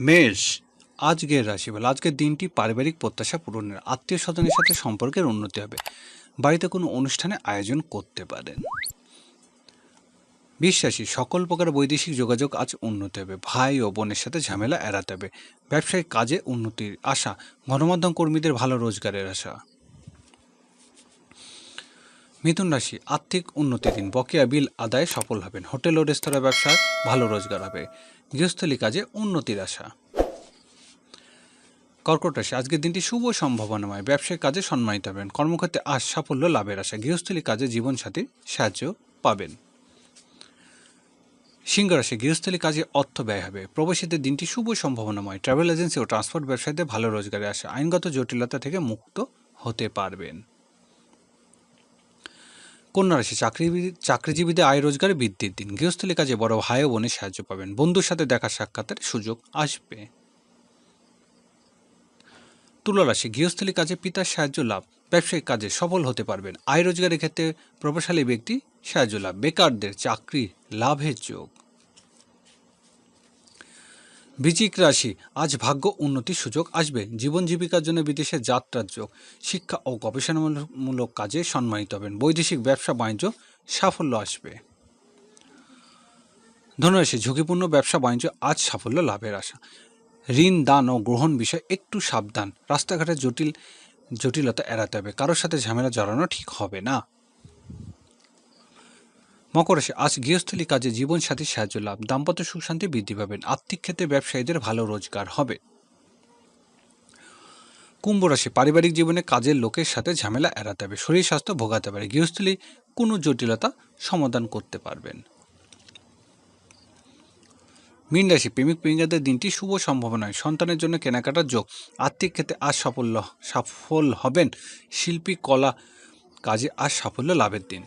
মেষ, আজকের রাশিফল। আজকের দিনটি পারিবারিক প্রত্যাশা পূরণের আত্মীয় স্বজনের সাথে সম্পর্কের উন্নতি হবে। বাড়িতে কোনো অনুষ্ঠানে আয়োজন করতে পারেন। বিশ্বাসী, সকল প্রকার বৈদেশিক যোগাযোগ আজ উন্নতি হবে। ভাই ও বোনের সাথে ঝামেলা এড়াতে হবে। ব্যবসায়িক কাজে উন্নতির আশা। গণমাধ্যম কর্মীদের ভালো রোজগারের আশা। মিথুন রাশি আর্থিক উন্নতি দিন। বকেয়া বিল আদায়ে সফল হবেন। হোটেল ও রেস্তোরাঁ ব্যবসায় ভালো রোজগার হবে। গৃহস্থলী কাজে উন্নতির আশা। কর্কট রাশি, আজকের দিনটি শুভ সম্ভাবনাময়। ব্যবসায়িক কাজে সম্মানিত হবেন। কর্মক্ষেত্রে আজ সাফল্য, লাভের আশা। গৃহস্থলী কাজে জীবনসাথীর সাহায্য পাবেন। সিংহ রাশি, গৃহস্থলী কাজে অর্থ ব্যয় হবে। প্রবাসীদের দিনটি শুভ সম্ভাবনাময়। ট্রাভেল এজেন্সি ও ট্রান্সপোর্ট ব্যবসায়ীদের ভালো রোজগারে আশা। আইনগত জটিলতা থেকে মুক্ত হতে পারবেন। কন্যা রাশি চাকরিজীবী চাকরিজীবীদের আয় রোজগারে বৃদ্ধির দিন। গৃহস্থলী কাজে বড় ভাই ও বোনের সাহায্য পাবেন। বন্ধুর সাথে দেখা সাক্ষাতের সুযোগ আসবে। তুলারাশি গৃহস্থলী কাজে পিতার সাহায্য লাভ, ব্যবসায়িক কাজে সফল হতে পারবেন। আয় রোজগারের ক্ষেত্রে প্রভাবশালী ব্যক্তি সাহায্য লাভ। বেকারদের চাকরি লাভের যোগ। বৃচিক রাশি, আজ ভাগ্য উন্নতির সুযোগ আসবে। জীবন জীবিকার জন্য বিদেশে যাত্রার যোগ। শিক্ষা ও গবেষণামূলক কাজে সম্মানিত হবেন। বৈদেশিক ব্যবসা বাণিজ্য সাফল্য আসবে। ধনুরাশি ঝুঁকিপূর্ণ ব্যবসা বাণিজ্য আজ সাফল্য লাভের আশা। ঋণ, দান ও গ্রহণ বিষয়ে একটু সাবধান। রাস্তাঘাটে জটিল, জটিলতা এড়াতে হবে। কারোর সাথে ঝামেলা জড়ানো ঠিক হবে না। মকর রাশি আজ গৃহস্থলী কাজে জীবনসাথীর সাহায্য লাভ। দাম্পত্য সুখ শান্তি বৃদ্ধি পাবেন। আর্থিক ক্ষেত্রে ব্যবসায়ীদের ভালো রোজগার হবে। কুম্ভ রাশি পারিবারিক জীবনে কাজের লোকের সাথে ঝামেলা এড়াতে হবে। শরীর স্বাস্থ্য ভোগাতে পারে। গৃহস্থলী কোনো জটিলতা সমাধান করতে পারবেন। মীন রাশি প্রেমিক প্রেমিকাদের দিনটি শুভ সম্ভাবনায় সন্তানের জন্য কেনাকাটার যোগ। আর্থিক ক্ষেত্রে আজ সাফল্য সফল হবেন। শিল্পী, কলা কাজে আজ সাফল্য লাভের দিন।